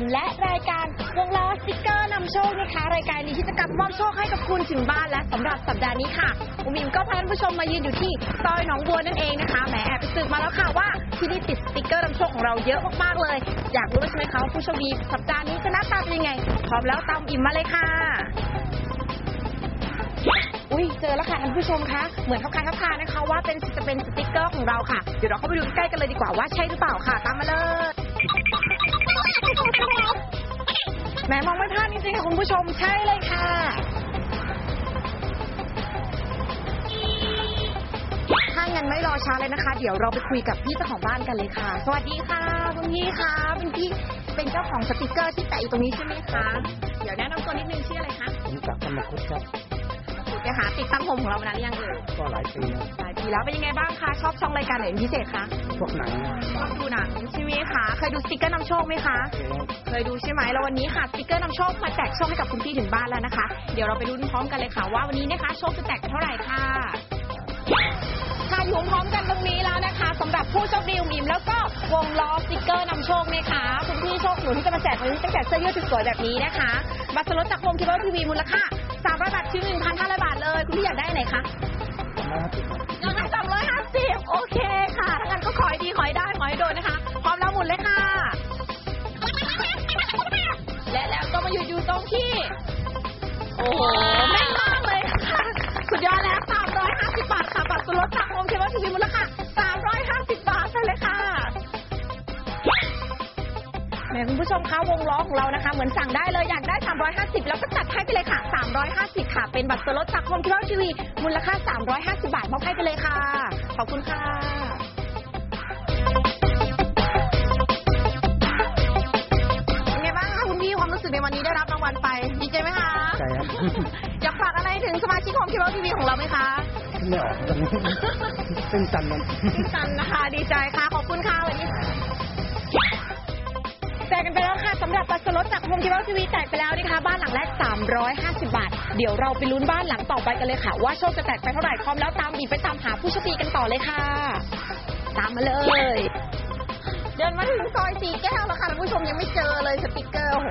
มและรายการวงล้อสติกเกอร์นำโชคนะคะ รายการนี้ที่จะกลับมอบโชคให้กับคุณถึงบ้านและสำหรับสัปดาห์นี้ค่ะอุมิมก็พาท่านผู้ชมมายืนอยู่ที่ซอยหนองบัวนั่นเองนะคะแหมแอบไปสืบมาแล้วค่ะว่าที่นี่ติดสติกเกอร์นำโชคของเราเยอะมากๆเลย อยากรู้ใช่ไหมคะว่าผู้โชคดีสัปดาห์นี้จะหน้าตาเป็นยังไงพร้อมแล้วตามอิมมาเลยค่ะอุ้ยเจอแล้วค่ะท่านผู้ชมคะเหมือนทับคายทับคานะคะว่าเป็นจะเป็นสติกเกอร์ของเราค่ะเดี๋ยวเราเข้าไปดูใกล้ๆกันเลยดีกว่าว่าใช่หรือเปล่าค่ะ ตามมาเลย แหมมองไม่พลาดจริงๆค่ะคุณผู้ชมใช่เลยค่ะ ถ้างั้นไม่รอช้าเลยนะคะ เดี๋ยวเราไปคุยกับพี่เจ้าของบ้านกันเลยค่ะ สวัสดีค่ะคุณพี่คะเป็นพี่เป็นเจ้าของสติกเกอร์ที่แปะอยู่ตรงนี้ใช่ไหมคะ เดี๋ยวแนะนำตัวนิดนึงชื่ออะไรคะ ผมจากธรรมคุดครับ ไปหาติดตั้งโฮมของเรามานานหรือยังเอ่ยก็หลายปีแล้วหลายปีแล้วเป็นยังไงบ้างคะชอบช่องรายการไหนเป็นพิเศษคะพวกหนังชอบดูหนังใช่ไหมคะเคยดูสติกเกอร์นำโชคไหมคะเองเคยดูใช่ไหมแล้ววันนี้ค่ะสติกเกอร์นำโชคมาแจกโชคให้กับคุณพี่ถึงบ้านแล้วนะคะ เดี๋ยวเราไปดูพร้อมกันเลยค่ะ ว่าวันนี้นะคะโชคจะแจกไปเท่าไหร่ค่ะค่ะอยู่พร้อมกันตรงนี้แล้วนะคะสำหรับผู้โชคดีอุ๋มอิมแล้วก็วงล้อสติกเกอร์นำโชคนะคะคุณพี่โชคหนูที่จะมาแจกวันนี้ตั้งแต่เสื้อยืดสวยๆแบบนี้นะคะบัตรสำรถจากโฮมคิวเบอร์ทีวีมูลค่า 300บาทชิ้น1,500บาทเลย คุณพี่อยากได้ไหนคะมาติดยังไงสามร้อยห้าสิบโอเคค่ะ ถ้างั้นก็ขอให้ดีขอให้ได้ขอให้โดนนะคะ พร้อมแล้วหมุนเลยค่ะ และแล้วก็มาอยู่อยู่ตรงที่ โอ้โหแม่นมากเลยค่ะ สุดยอดแล้วสามร้อยห้าสิบบาทค่ะบัตรส่วนลดจากโฮมเคเบิลทีวีมูลค่า แหมคุณผู้ชมคะวงล้อของเรานะคะ เหมือนสั่งได้เลยอยากได้ 350 แล้วก็จัดให้ไปเลยค่ะ 350 ค่ะ เป็นบัตรส่วนลดจากคอมพิวเตอร์ทีวีมูลค่า 350 บาทมอบให้ไปเลยค่ะ ขอบคุณค่ะเป็นไงบ้างคะคุณพี่ความรู้สึกในวันนี้ได้รับรางวัลไปดีใจไหมคะใจครับอยากฝากอะไรถึงสมาชิกของคิวทีวีของเราไหมคะไม่ออกตอนนี้เป็นจันมันพี่กันนะคะ ดีใจค่ะ ขอบคุณค่ะวันนี้แจ กกันไปแล้วค่ะสำหรับบัตรสล็อตจากโฮมทีวีทีวีแจกไปแล้วนะคะ บ้านหลังแรก 350 บาท เดี๋ยวเราไปลุ้นบ้านหลังต่อไปกันเลยค่ะ ว่าโชคจะแตกไปเท่าไหร่พร้อมแล้วตามบีไปตามหาผู้โชคดีกันต่อเลยค่ะ ตามมาเลย เดินมาถึงซอยสีแก้วแล้วค่ะท่านผู้ชมยังไม่เจอเลยสติกเกอร์โอ้โห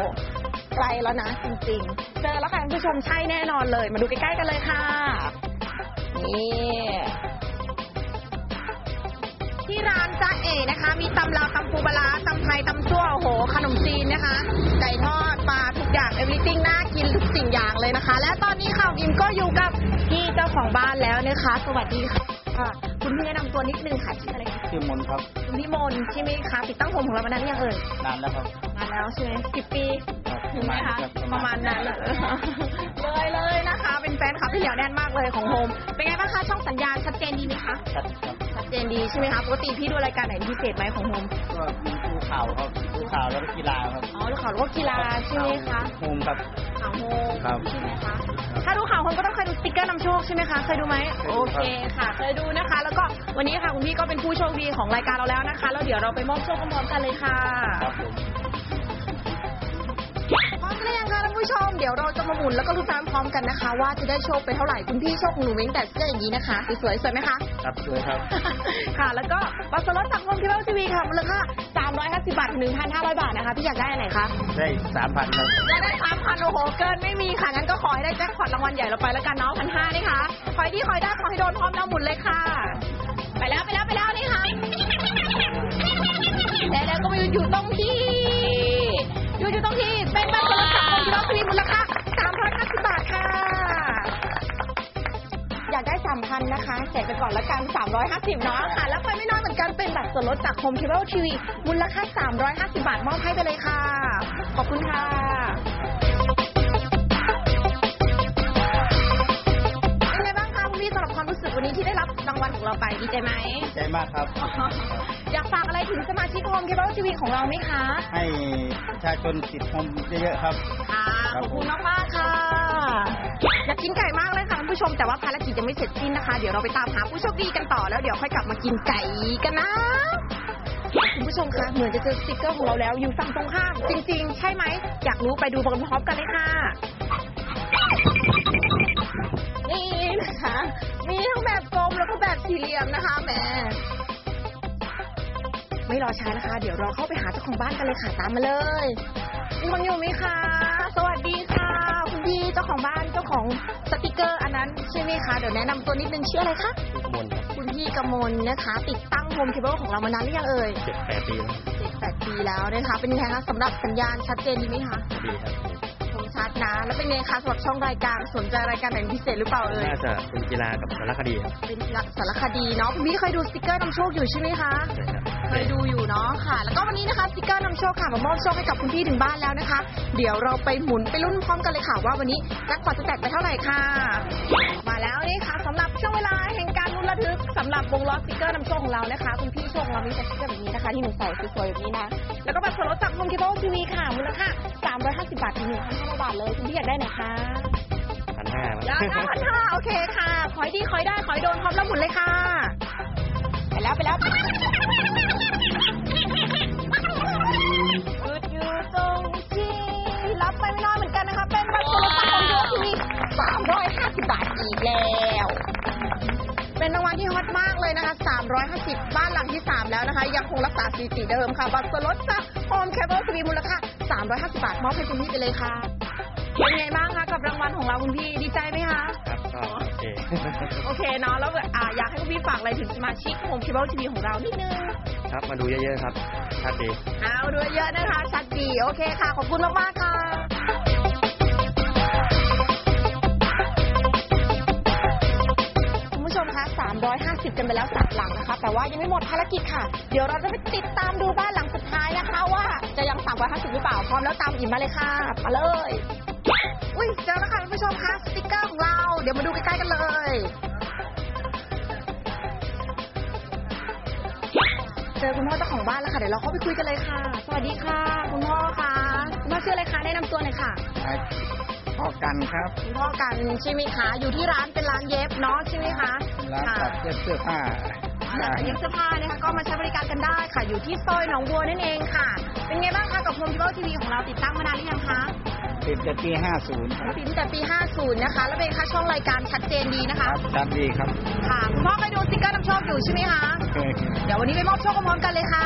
ไกลแล้วนะจริงๆ เจอแล้วค่ะท่านผู้ชมใช่แน่นอนเลย มาดูใกล้ๆกันเลยค่ะนี่ ที่ร้านจ้าเอนะคะ มีตำลาวตำปูปลาร้าตำไทยตำซั่วโอ้โห ขนมจีนนะคะ ไก่ทอดปลาทุกอย่างเอวิติ้งน่ากินทุกสิ่งอย่างเลยนะคะ และตอนนี้ค่ะอิมก็อยู่กับพี่เจ้าของบ้านแล้วนะคะ สวัสดีค่ะอ่าคุณพี่แนะนำตัวนิดนึงค่ะชื่ออะไรคะชื่อมนครับคุณพี่มนใช่ไหมคะติดตั้งผมของเรามานานหรือยังเอ่ยนานแล้วครับมาแล้วใช่ไหมสิบปีครับถึงไหมคะครับประมาณนั้นเลยเลยเลยนะคะ เป็นแฟนคลับที่เหนียวแน่นมากเลยของโฮมเป็นไงบ้างคะช่องสัญญาณชัดเจนดีไหมคะ ครับครับชัด เจนดีใช่ไหมคะปกติพี่ดูรายการไหนพิเศษไหมของโฮมก็มีดูข่าวครับดูข่าวแล้วก็กีฬาครับอ๋อดูข่าวหรือว่ากีฬาใช่ไหมคะโฮมครับข่าวโฮมครับ ใช่ไหมคะถ้าดูข่าวโฮมก็ต้องเคยดูสติ๊กเกอร์นำโชคใช่ไหมคะเคยดูไหมเคยโอดูเคครับค่ะ เคยดูนะคะ แล้วก็วันนี้ค่ะคุณพี่ก็เป็นผู้โชคดีของรายการเราแล้วนะคะแล้วเดี๋ยวเราไปมอบโชคพร้อมๆกันเลยค่ะครับผม ผู้ชมเดี๋ยวเราจะมาหมุนแล้วก็ลุ้นน้ำพร้อมกันนะคะ ว่าจะได้โชคไปเท่าไหร่คุณพี่โชคของหนูเว้นแต่เสื้ออย่างนี้นะคะสวยๆสวยไหมคะ ครับสวยครับ ค่ะ แล้วก็บัตรสล็อตจากโฮมคิวทีวีค่ะมูลค่า350บาทถึง1,500 บาทนะคะพี่อยากได้อันไหนคะได้สามพันครับอยากได้3,000โอ้โหเกินไม่มีค่ะงั้นก็ขอให้ได้แจ็คพอตรางวัลใหญ่เราไปแล้วกันเนาะพันห้านี่ค่ะขอให้ดีขอให้ได้ขอให้โดนพร้อมแล้วหมุนเลยค่ะ ไปแล้วไปแล้วไปแล้วนี่ค่ะและแล้วก็มาอยู่ตรง 350 เนาะค่ะ แล้วไปไม่น้อยเหมือนกันเป็นบัตรส่วนลดจาก Home Cable TV มูลค่า 350 บาทมอบให้ไปเลยค่ะ ขอบคุณค่ะเป็นไงบ้างคะคุณพี่สำหรับความรู้สึกวันนี้ที่ได้รับรางวัลของเราไปดีใจไหมใจมากครับ อยากฝากอะไรถึงสมาชิก Home Cable TV ของเราไหมคะ ให้ประชาชนติดโฮมเยอะๆครับ ค่ะ ขอบคุณมากมากๆค่ะอยากกินไก่มากเลยค่ะท่านผู้ชมแต่ว่าภารกิจยังไม่เสร็จสิ้นนะคะ เดี๋ยวเราไปตามหาผู้โชคดีกันต่อแล้วเดี๋ยวค่อยกลับมากินไก่กันนะคุณผู้ชมคะเหมือนจะเจอสติกเกอร์ของเราแล้วอยู่ฝั่งตรงข้ามจริง ๆ ใช่ไหมอยากรู้ไปดูพร้อมๆกันเลยค่ะนี่นะคะมีทั้งแบบกลมแล้วก็แบบสี่เหลี่ยมนะคะแหมไม่รอช้านะคะ เดี๋ยวเราเข้าไปหาเจ้าของบ้านกันเลยค่ะตามมาเลย ฟังอยู่ไหมคะ สวัสดีค่ะ คุณพี่เจ้าของบ้านเจ้าของสติกเกอร์อันนั้นใช่ไหมคะ เดี๋ยวแนะนำตัวนิดนึงชื่ออะไรคะ มนครับคุณพี่กมลนะคะ ติดตั้งโฮมเคเบิลของเรามานานหรือยังเอ่ยเจ็ดแปดปีแล้วเจ็ดแปดปีแล้วนะคะ เป็นยังไงคะสำหรับสัญญาณชัดเจนดีไหมคะดีครับคมชัดนะ แล้วเป็นไงคะสำหรับช่องรายการสนใจรายการไหนพิเศษหรือเปล่าเอ่ยน่าจะเป็นกีฬากับสารคดีครับเป็นสารคดีเนาะคุณพี่เคยดูสติกเกอร์นำโชคอยู่ใช่ไหมคะ ใช่ครับ เคยดูอยู่เนาะค่ะ แล้วก็วันนี้นะคะสติกเกอร์นำโชคค่ะมามอบโชคให้กับคุณพี่ถึงบ้านแล้วนะคะ เดี๋ยวเราไปหมุนไปลุ้นพร้อมกันเลยค่ะว่าวันนี้แจ็คพอตจะแตกไปเท่าไหร่ค่ะ มาแล้วนี่ค่ะสำหรับช่วงเวลาแห่งการลุ้นระทึกสำหรับวงล้อสติกเกอร์นำโชคของเรานะคะ คุณพี่โชคของเรามีสติกเกอร์แบบนี้นะคะที่หนูใส่สวยๆแบบนี้นะ แล้วก็บัตรส่วนลดจากโฮมเคเบิลทีวีค่ะมูลค่า350 บาทถึง1,500บาทเลยคุณพี่อยากได้ไหนคะพันห้าอยากได้พันห้าโอเคค่ะ ขอให้ดีขอให้ได้ขอให้โดนพร้อมแล้วหมุนเลยค่ะไป แล้วไปแล้วหยุดอยู่ตรงที่รับไปไม่น้อยเหมือนกันนะคะ เป็นบัตรโทรศัพท์ของโยทีวี350บาทอีกแล้ว เป็นรางวัลที่ฮอตมากเลยนะคะ 350 บ้านหลังที่ 3 แล้วนะคะ ยังคงรักษาสถิติเดิมค่ะ บัตรส่วนลดจากโฮมเคเบิลทีวีมูลค่า350 บาทมอบให้คุณพี่ไปเลยค่ะเป็นไงบ้างคะ กับรางวัลของเราคุณพี่ดีใจไหมคะ ครับก็โอเค โอเคเนาะแล้วอ่าอยากให้คุณพี่ฝากอะไรถึงสมาชิกโฮมเคเบิลทีวีของเรานิดนึง ครับมาดูเยอะๆครับชัดดีเอาด้วยเยอะนะคะ ชัดดีโอเคค่ะ ขอบคุณมากๆค่ะคุณผู้ชมคะ350 กันไปแล้วสามหลังนะคะ แต่ว่ายังไม่หมดภารกิจค่ะ เดี๋ยวเราจะไปติดตามดูบ้านหลังสุดท้ายนะคะ ว่าจะยัง 350 หรือเปล่า พร้อมแล้วตามอิ่มมาเลยค่ะ มาเลย อุ้ยเจอแล้วค่ะคุณผู้ชมคะสติกเกอร์ของเรา เดี๋ยวมาดูใกล้ๆกันเลยเจอคุณพ่อเจ้าของบ้านแล้วค่ะ เดี๋ยวเราเข้าไปคุยกันเลยค่ะ สวัสดีค่ะ คุณพ่อคะคุณพ่อชื่ออะไรคะแนะนำตัวหน่อยค่ะพอกันครับ คุณพ่อกันใช่ไหมคะ อยู่ที่ร้านเป็นร้านเย็บเนาะใช่ไหมคะร้านค่ะตัดเย็บเสื้อผ้าร้านตัดเย็บเสื้อผ้านะคะก็มาใช้บริการกันได้ค่ะ อยู่ที่ซอยหนองบัวนั่นเองค่ะ เป็นไงบ้างคะกับโฮมพิวทีวีของเราติดตั้งมานานหรือยังคะ ติดแต่ปี 50ครับติดตั้งแต่ปี 50 นะคะ แล้วเป็นค่าช่องรายการชัดเจนดีนะคคะรับชัดดีครับ ค่ะคุณพ่อเคยดูสติ๊กเกอร์นำโชคอยู่ใช่ไหมคะ เคยเดี๋ยววันนี้ไปมอบโชคพร้อมๆกันเลยค่ะ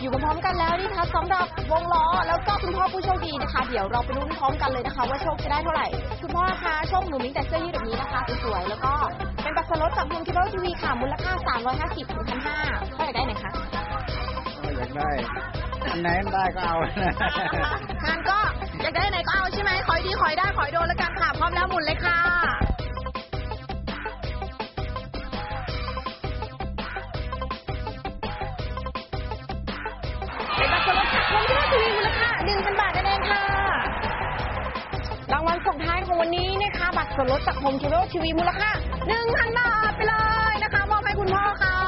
อยู่พร้อมๆกันแล้วนี่คะสำหรับวงล้อแล้วก็คุณพ่อผู้โชคดีนะคะ เดี๋ยวเราไปลุ้นพร้อมกันเลยนะคะ ว่าโชคจะได้เท่าไหร่ คุณพ่อคะโชคหนูมีแต่เสื้อยืดแบบนี้นะคะสวยๆแล้วก็เป็นบัตรส่วนลดจากภูมิคิเบิลทีวีค่ะมูลค่า 350ถึง1,500พ่ออยากได้ไหนคะก็อยากได้ อันไหนได้ก็เอางานก็อยากได้ไหนก็เอาใช่ไหมขอให้ดีขอให้ได้ขอให้โดนแล้วกันค่ะ พร้อมแล้วหมุนเลยค่ะเป็นบัตรสวนลดจากโฮมพิวทีวีมูลค่า1,000 บาทนั่นเองค่ะ รางวัลส่งท้ายของวันนี้นะคะ บัตรส่วนลดจากโฮมคิวทีวีมูลค่า1,000 บาทไปเลยนะคะ มอบให้คุณพ่อค่ะ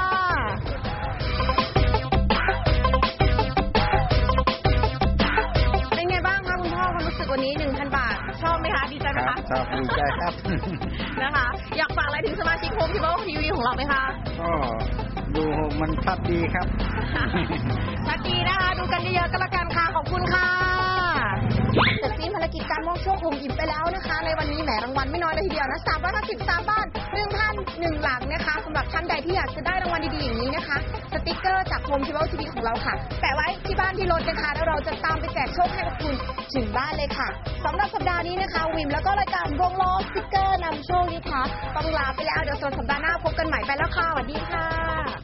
ดีใจไหมครัคะบชอบดีใจครับ นะคะ อยากฝากอะไรถึงสมาชิกโฮมคิวทีวีของเราไหมคะ ก็ดูมันชัดดีครับ ชัดดีนะคะ ดูกันเยอะๆก็แล้วกันค่ะ ขอบคุณค่ะ กิจการมอบโชคอุ่มอิ่มไปแล้วนะคะ ในวันนี้แหมรางวัลไม่น้อยเลยทีเดียวนะ353บ้านหนึ่งท่านหนึ่งหลังนะคะสำหรับท่านใดที่อยากจะได้รางวัลดีๆอย่างนี้นะคะ สติกเกอร์จากโฮมทีวีทีวีของเราค่ะ แปะไว้ที่บ้านที่รถนะคะ แล้วเราจะตามไปแจกโชคให้กับคุณถึงบ้านเลยค่ะสำหรับสัปดาห์นี้นะคะ วิมแล้วก็รายการวงล้อสติกเกอร์นำโชคนี้ค่ะต้องลาไปแล้วเดี๋ยวส่วนสัปดาห์หน้าพบกันใหม่ไปแล้วค่ะสวัสดีค่ะ